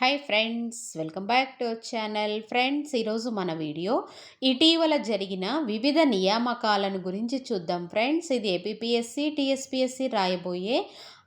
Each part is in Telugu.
Hi friends welcome back to our channel friends ఈరోజు మన వీడియో ఇటీవల జరిగిన వివిధ నియామకాలను గురించి చూద్దాం. ఫ్రెండ్స్ ఇది ఏపీపీఎస్సి టీఎస్పీఎస్సి రాయబోయే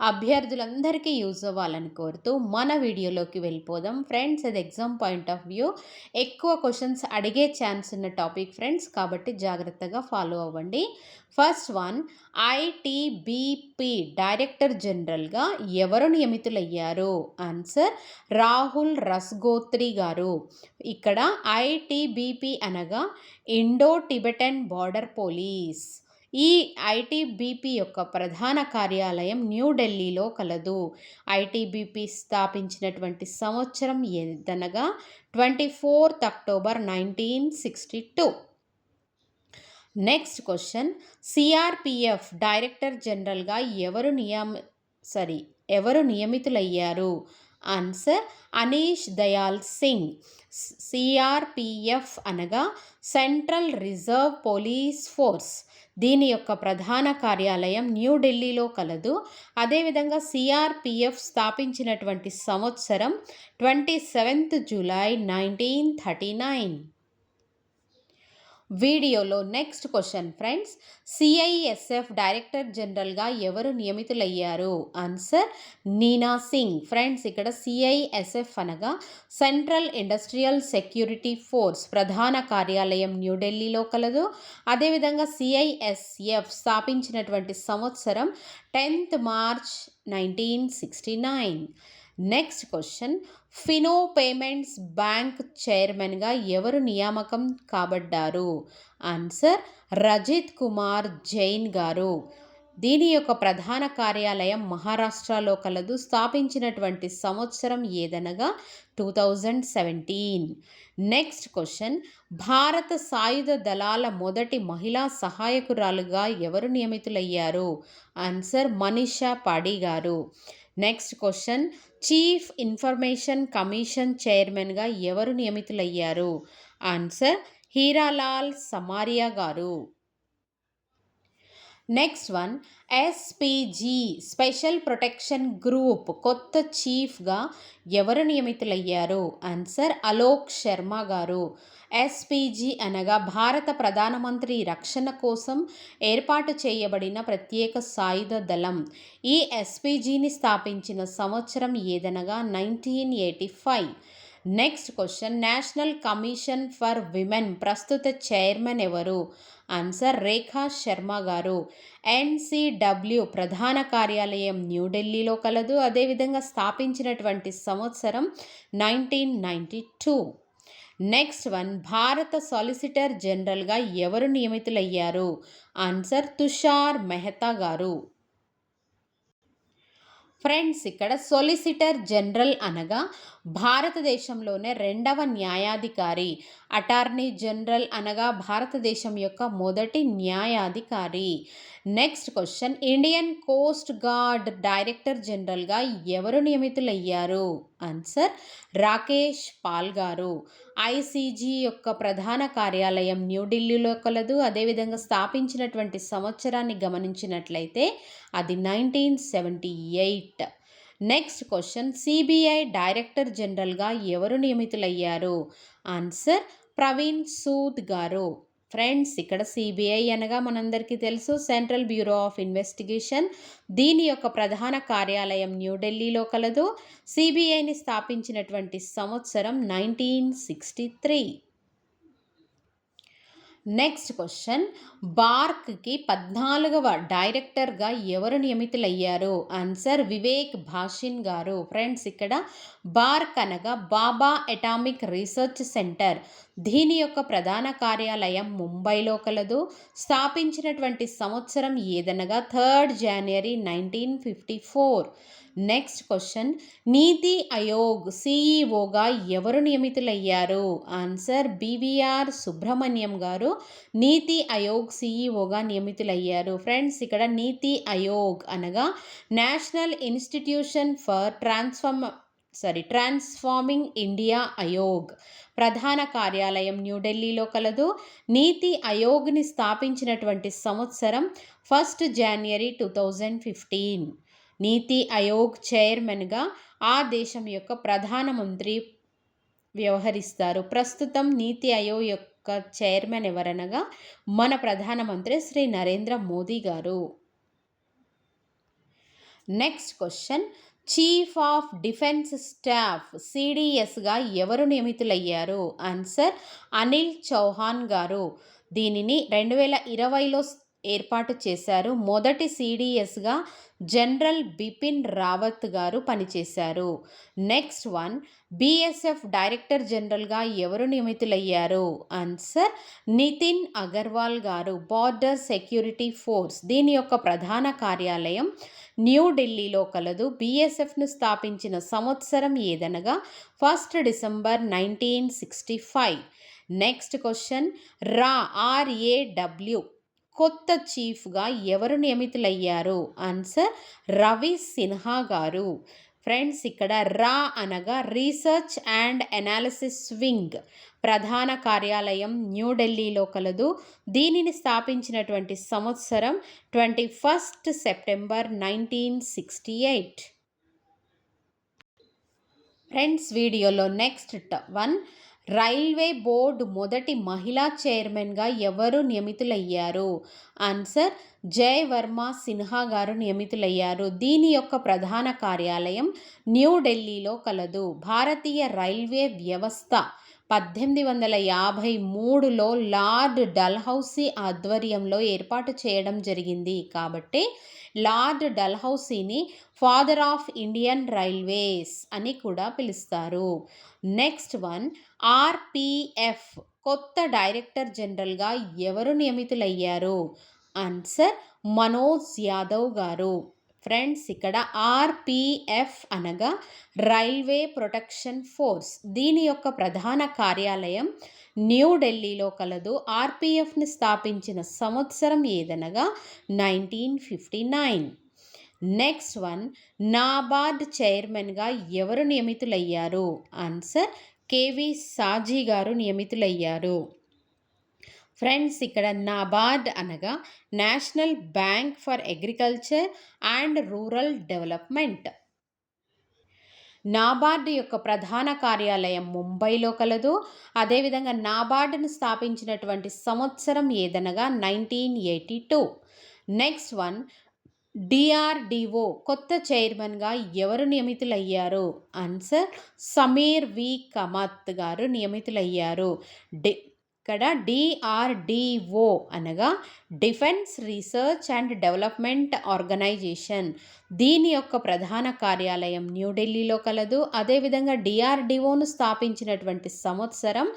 అభ్యర్థులందరికీ యూజ్ అవ్వాలని కోరుతూ మన వీడియోలోకి వెళ్ళిపోదాం. ఫ్రెండ్స్ ఇది ఎగ్జామ్ పాయింట్ ఆఫ్ వ్యూ. ఎక్కువ క్వశ్చన్స్ అడిగే ఛాన్స్ ఉన్న టాపిక్ ఫ్రెండ్స్ కాబట్టి జాగ్రత్తగా ఫాలో అవ్వండి. ఫస్ట్ వన్ ఐటీబీపీ డైరెక్టర్ జనరల్గా ఎవరు నియమితులయ్యారు? ఆన్సర్ రాహుల్ రస్గోత్రి గారు. ఇక్కడ ఐటీబీపీ అనగా ఇండో టిబెటన్ బార్డర్ పోలీస్. ఈ ఐటీబీపీ యొక్క ప్రధాన కార్యాలయం న్యూఢిల్లీలో కలదు. ఐటీబీపీ స్థాపించినటువంటి సంవత్సరం ఏదనగా twenty fourth October nineteen sixty two. Next question. CRPF director జనరల్గా ఎవరు నియమ సారీ ఎవరు నియమితులయ్యారు? ఆన్సర్ అనీష్ దయాల్ సింగ్. సిఆర్పిఎఫ్ అనగా సెంట్రల్ రిజర్వ్ పోలీస్ ఫోర్స్. దీని యొక్క ప్రధాన కార్యాలయం న్యూఢిల్లీలో కలదు. అదేవిధంగా సిఆర్పిఎఫ్ స్థాపించినటువంటి సంవత్సరం twenty seventh July nineteen thirty nine. వీడియోలో next question friends. CISF director జనరల్గా ఎవరు నియమితులయ్యారు? ఆన్సర్ నీనా సింగ్. ఫ్రెండ్స్ ఇక్కడ సిఐఎస్ఎఫ్ అనగా సెంట్రల్ ఇండస్ట్రియల్ సెక్యూరిటీ ఫోర్స్ ప్రధాన కార్యాలయం న్యూఢిల్లీలో కలదు. అదేవిధంగా సిఐఎస్ఎఫ్ స్థాపించినటువంటి సంవత్సరం tenth March nineteen sixty nine. Next question Fino payments bank చైర్మన్గా ఎవరు నియామకం కాబడ్డారు? ఆన్సర్ రజిత్ కుమార్ జైన్ గారు. దీని యొక్క ప్రధాన కార్యాలయం మహారాష్ట్రలో కలదు. స్థాపించినటువంటి సంవత్సరం ఏదనగా? Two thousand seventeen next question భారత సాయుధ దళాల మొదటి మహిళా సహాయకురాలుగా ఎవరు నియమితులయ్యారు? ఆన్సర్ మనీషా పాడి గారు. Next question chief information commission చైర్మన్గా ఎవరు నియమితులయ్యారు? ఆన్సర్ హీరాలాల్ సమారియా గారు. Next one SPG special protection group కొత్త చీఫ్గా ఎవరు నియమితులయ్యారు? ఆన్సర్ అలోక్ శర్మ గారు. ఎస్పీజీ అనగా భారత ప్రధానమంత్రి రక్షణ కోసం ఏర్పాటు చేయబడిన ప్రత్యేక సాయుధ దళం. ఈ ఎస్పీజీని స్థాపించిన సంవత్సరం ఏదనగా nineteen eighty five next question national commission for women ప్రస్తుత చైర్మన్ ఎవరు? ఆన్సర్ రేఖా శర్మ గారు. ఎన్సిడబ్ల్యూ ప్రధాన కార్యాలయం న్యూఢిల్లీలో కలదు. అదేవిధంగా స్థాపించినటువంటి సంవత్సరం nineteen ninety two next one భారత సాలిసిటర్ జనరల్గా ఎవరు నియమితులయ్యారు? ఆన్సర్ తుషార్ మెహతా గారు. ఫ్రెండ్స్ ఇక్కడ సొలిసిటర్ జనరల్ అనగా భారతదేశంలోనే రెండవ న్యాయాధికారి. అటార్నీ జనరల్ అనగా భారతదేశం యొక్క మొదటి న్యాయాధికారి. Next question Indian coast guard director జనరల్గా ఎవరు నియమితులయ్యారు? ఆన్సర్ రాకేష్ పాల్ గారు. ఐసీజీ యొక్క ప్రధాన కార్యాలయం న్యూఢిల్లీలో కలదు. అదేవిధంగా స్థాపించినటువంటి సంవత్సరాన్ని గమనించినట్లయితే అది nineteen seventy eight. Next question CBI director జనరల్గా ఎవరు నియమితులయ్యారు? ఆన్సర్ ప్రవీణ్ సూద్ గారు. ఫ్రెండ్స్ ఇక్కడ సిబిఐ అనగా మనందరికీ తెలుసు సెంట్రల్ బ్యూరో ఆఫ్ ఇన్వెస్టిగేషన్. దీని యొక్క ప్రధాన కార్యాలయం న్యూఢిల్లీలో కలదు. సిబిఐని స్థాపించినటువంటి సంవత్సరం nineteen sixty three. Next question. బార్క్కి పద్నాలుగవ డైరెక్టర్గా ఎవరు నియమితులయ్యారు? ఆన్సర్ వివేక్ భాషిన్ గారు. ఫ్రెండ్స్ ఇక్కడ బార్క్ అనగా బాబా ఎటామిక్ రీసెర్చ్ సెంటర్. దీని యొక్క ప్రధాన కార్యాలయం ముంబైలో కలదు. స్థాపించినటువంటి సంవత్సరం ఏదనగా? Third January nineteen fifty four next question Niti Aayog సిఈఓగా ఎవరు నియమితులయ్యారు? ఆన్సర్ బీవీఆర్ సుబ్రహ్మణ్యం గారు. నీతి ఆయోగ్ సిఈఓగా నియమితులయ్యారు. ఫ్రెండ్స్ ఇక్కడ నీతి ఆయోగ్ అనగా national institution for transform sorry transforming India Aayog ప్రధాన కార్యాలయం న్యూఢిల్లీలో కలదు. నీతి ఆయోగ్ని స్థాపించినటువంటి సంవత్సరం first January two thousand fifteen Niti Aayog చైర్మన్గా ఆ దేశం యొక్క ప్రధానమంత్రి వ్యవహరిస్తారు. ప్రస్తుతం నీతి ఆయోగ్ యొక్క చైర్మన్ ఎవరనగా మన ప్రధానమంత్రి శ్రీ నరేంద్ర మోదీ గారు. Next question chief of defence staff సిడిఎస్గా ఎవరు నియమితులయ్యారు? ఆన్సర్ అనిల్ చౌహాన్ గారు. దీనిని రెండు వేల ఇరవైలో ఏర్పాటు చేశారు. మొదటి సిడిఎస్గా జనరల్ బిపిన్ రావత్ గారు పనిచేశారు. నెక్స్ట్ వన్ బీఎస్ఎఫ్ డైరెక్టర్ జనరల్గా ఎవరు నియమితులయ్యారు? ఆన్సర్ నితిన్ అగర్వాల్ గారు. Border security force. దీని యొక్క ప్రధాన కార్యాలయం న్యూఢిల్లీలో కలదు. బీఎస్ఎఫ్ను స్థాపించిన సంవత్సరం ఏదనగా first December nineteen sixty five. Next question రా ఆర్ఏడబ్ల్యూ కొత్త చీఫ్గా ఎవరు నియమితులయ్యారు? ఆన్సర్ రవి సిన్హా గారు. ఫ్రెండ్స్ ఇక్కడ రా అనగా రీసెర్చ్ అండ్ ఎనాలిసిస్ వింగ్ ప్రధాన కార్యాలయం న్యూఢిల్లీలో కలదు. దీనిని స్థాపించినటువంటి సంవత్సరం twenty first September nineteen sixty eight friends వీడియోలో నెక్స్ట్ వన్ రైల్వే బోర్డు మొదటి మహిళా చైర్మన్గా ఎవరు నియమితులయ్యారు? ఆన్సర్ జయవర్మ సిన్హా గారు నియమితులయ్యారు. దీని యొక్క ప్రధాన కార్యాలయం న్యూఢిల్లీలో కలదు. భారతీయ రైల్వే వ్యవస్థ పద్దెనిమిది వందల యాభై మూడులో లార్డ్ డల్హౌసీ ఆధ్వర్యంలో ఏర్పాటు చేయడం జరిగింది. కాబట్టి లార్డ్ డల్హౌసీని ఫాదర్ ఆఫ్ ఇండియన్ రైల్వేస్ అని కూడా పిలుస్తారు. నెక్స్ట్ వన్ ఆర్పిఎఫ్ కొత్త డైరెక్టర్ జనరల్గా ఎవరు నియమితులయ్యారు? ఆన్సర్ మనోజ్ యాదవ్ గారు. ఫ్రెండ్స్ ఇక్కడ ఆర్పిఎఫ్ అనగా రైల్వే ప్రొటెక్షన్ ఫోర్స్. దీని యొక్క ప్రధాన కార్యాలయం న్యూఢిల్లీలో కలదు. ఆర్పిఎఫ్ని స్థాపించిన సంవత్సరం ఏదనగా nineteen fifty nine. Next one NABARD చైర్మన్గా ఎవరు నియమితులయ్యారు? ఆన్సర్ కేవి సాజీ గారు నియమితులయ్యారు. ఫ్రెండ్స్ ఇక్కడ నాబార్డ్ అనగా national bank for agriculture and rural development. NABARD యొక్క ప్రధాన కార్యాలయం ముంబైలో కలదు. అదేవిధంగా నాబార్డును స్థాపించినటువంటి సంవత్సరం ఏదనగా nineteen eighty two. Next one DRDO కొత్త చైర్మన్గా ఎవరు నియమితులయ్యారు? ఆన్సర్ సమీర్ వి. కమత్ గారు నియమితులయ్యారు. డి ఇక్కడ డిఆర్డిఓ అనగా defence research and development organisation దీని యొక్క ప్రధాన కార్యాలయం న్యూఢిల్లీలో కలదు. అదేవిధంగా డిఆర్డిఓను స్థాపించినటువంటి సంవత్సరం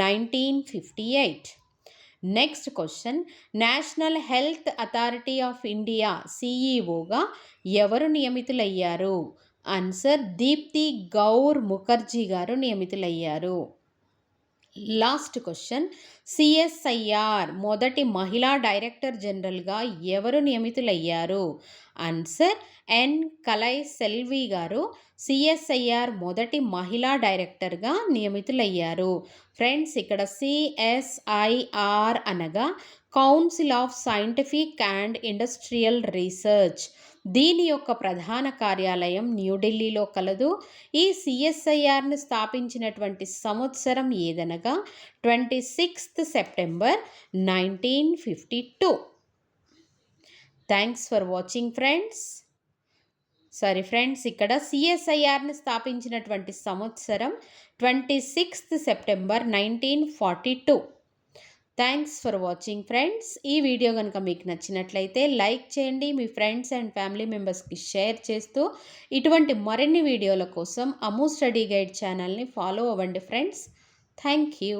nineteen fifty eight next question national health authority of India సిఈఓగా ఎవరు నియమితులయ్యారు? ఆన్సర్ దీప్తి గౌర్ ముఖర్జీ గారు నియమితులయ్యారు. Last question. సిఎస్ఐఆర్ మొదటి మహిళా డైరెక్టర్ జనరల్గా ఎవరు నియమితులయ్యారు? ఆన్సర్ ఎన్. కలై సెల్వి గారు సిఎస్ఐఆర్ మొదటి మహిళా డైరెక్టర్గా నియమితులయ్యారు. ఫ్రెండ్స్ ఇక్కడ సిఎస్ఐఆర్ అనగా council of scientific and industrial research. దీని యొక్క ప్రధాన కార్యాలయం న్యూఢిల్లీలో కలదు. ఈ సిఎస్ఐఆర్ను స్థాపించినటువంటి సంవత్సరం ఏదనగా? Twenty sixth September nineteen fifty two. Thanks for watching friends. Sorry friends ఇక్కడ సిఎస్ఐఆర్ని స్థాపించినటువంటి సంవత్సరం twenty sixth September nineteen forty two. Thanks for watching friends ఈ వీడియో కనుక మీకు నచ్చినట్లయితే లైక్ చేయండి మీ ఫ్రెండ్స్ అండ్ ఫ్యామిలీ మెంబర్స్కి షేర్ చేస్తూ ఇటువంటి మరిన్ని వీడియోల కోసం అమూ స్టడీ గైడ్ ఛానల్ని ఫాలో అవ్వండి ఫ్రెండ్స్. Thank you.